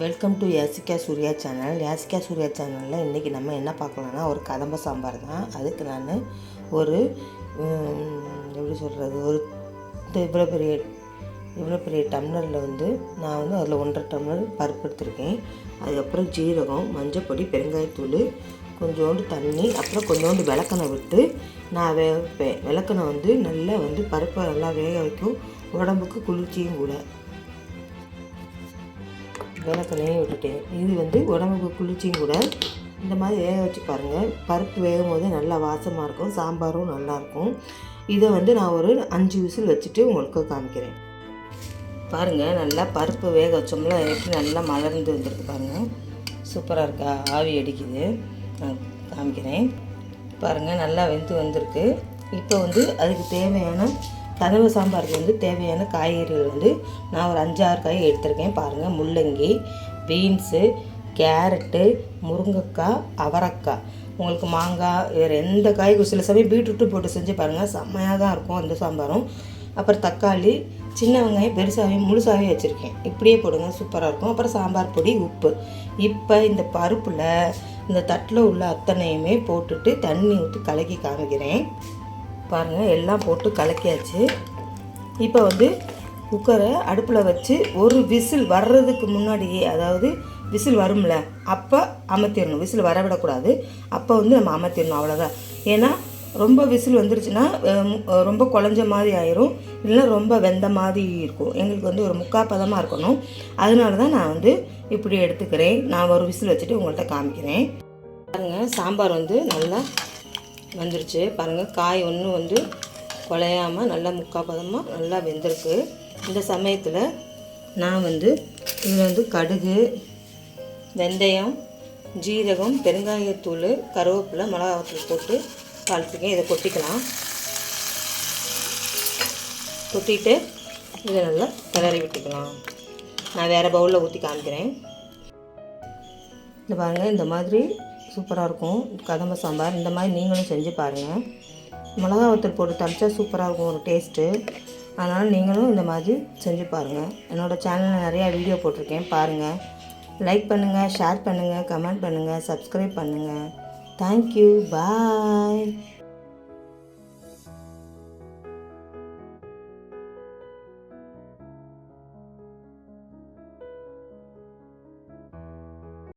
Welcome to Yasika Surya channel Yasika Surya சேனலில் இன்றைக்கி நம்ம என்ன பார்க்கலான்னா ஒரு கதம்ப சாம்பார் தான். அதுக்கு நான் ஒரு எப்படி சொல்கிறது ஒரு இவ்வளோ பெரிய இவ்வளோ பெரிய டம்ளரில் வந்து நான் வந்து அதில் ஒன்றரை டம்ளர் பருப்பு எடுத்திருக்கேன். அதுக்கப்புறம் ஜீரகம் மஞ்சப்பொடி பெருங்காயத்தூள் கொஞ்சோண்டு தண்ணி அப்புறம் கொஞ்சோண்டு விளக்கணை விட்டு நான் வேக வைப்பேன் வந்து நல்லா வந்து பருப்பை நல்லா வேக வைக்கும். உடம்புக்கு குளிர்ச்சியும் கூட. விளக்கெண்ணையும் விட்டுட்டேன். இது வந்து உடம்புக்கு குளிர்ச்சியும் கூட இந்த மாதிரி வேக வச்சு பாருங்கள் பருப்பு வேகும் போது நல்லா வாசமாக இருக்கும் சாம்பாரும் நல்லாயிருக்கும் இதை வந்து நான் ஒரு அஞ்சு விசில் வச்சுட்டு உங்களுக்கு காமிக்கிறேன். பாருங்கள் நல்லா பருப்பு வேக வச்சோம்ல எப்படி நல்லா மலர்ந்து வந்திருக்கு பாருங்கள் சூப்பராக இருக்கா? ஆவி அடிக்குது. நான் காமிக்கிறேன். பாருங்கள் நல்லா வெந்து வந்திருக்கு. இப்போ வந்து அதுக்கு தேவையான கதவு சாம்பாருக்கு வந்து தேவையான காய்கறிகள் வந்து நான் ஒரு அஞ்சாறு காய் எடுத்திருக்கேன். பாருங்கள் முள்ளங்கி பீன்ஸு கேரட்டு முருங்கைக்காய் அவரைக்காய். உங்களுக்கு மாங்காய் வேறு எந்த காய் சில சமயம் பீட்ரூட்டு போட்டு செஞ்சு பாருங்கள் செம்மையாக தான் இருக்கும் அந்த சாம்பாரும். அப்புறம் தக்காளி சின்ன வெங்காயம் பெருசாகவே முழுசாகவே வச்சுருக்கேன். இப்படியே போடுங்க சூப்பராக இருக்கும். அப்புறம் சாம்பார் பொடி உப்பு. இப்போ இந்த பருப்பில் இந்த தட்டில் உள்ள அத்தனையுமே போட்டுட்டு தண்ணி ஊற்றி கலக்கி காமிக்கிறேன். பாருங்கள் எல்லாம் போட்டு கலக்கியாச்சு. இப்போ வந்து குக்கரை அடுப்பில் வச்சு ஒரு விசில் வர்றதுக்கு முன்னாடியே அதாவது விசில் வரும்ல அப்போ அமர்த்திடணும். விசில் வரவிடக்கூடாது அப்போ வந்து நம்ம அமர்த்திடணும் அவ்வளோதான் ஏன்னா ரொம்ப விசில் வந்துருச்சுன்னா ரொம்ப குழஞ்ச மாதிரி ஆயிரும். இல்லைன்னா ரொம்ப வெந்த மாதிரி இருக்கும். எங்களுக்கு வந்து ஒரு முக்கால் பதமாக இருக்கணும். அதனால தான் நான் வந்து இப்படி எடுத்துக்கிறேன். நான் ஒரு விசில் வச்சுட்டு உங்கள்கிட்ட காமிக்கிறேன். பாருங்கள் சாம்பார் வந்து நல்லா வந்துருச்சு. பாருங்கள் காய் ஒன்றும் வந்து குலையாமல் நல்லா முக்கால் பதமாக நல்லா வெந்திருக்கு. இந்த சமயத்தில் நான் வந்து இதில் வந்து கடுகு வெந்தயம் ஜீரகம் பெருங்காயத்தூள் கருவேப்பிலை மிளகாத்தூள் போட்டு தாளிச்சிருக்கேன். இதை கொட்டிக்கலாம். கொட்டிட்டு இதை நல்லா கிளறி விட்டுக்கலாம். நான் வேறு பவுலில் ஊற்றி காமிக்கிறேன். இந்த பாருங்கள் இந்த மாதிரி சூப்பராக இருக்கும். கதம்ப சாம்பார் இந்த மாதிரி நீங்களும் செஞ்சு பாருங்கள் மிளகா வத்தல் போட்டு தளிச்சா சூப்பராக இருக்கும் ஒரு டேஸ்ட்டு. அதனால் நீங்களும் இந்த மாதிரி செஞ்சு பாருங்கள் என்னோடய சேனலில் நிறையா வீடியோ போட்டிருக்கேன் பாருங்கள் லைக் பண்ணுங்கள் ஷேர் பண்ணுங்கள் கமெண்ட் பண்ணுங்கள் சப்ஸ்கிரைப் பண்ணுங்கள் தேங்க்யூ பாய்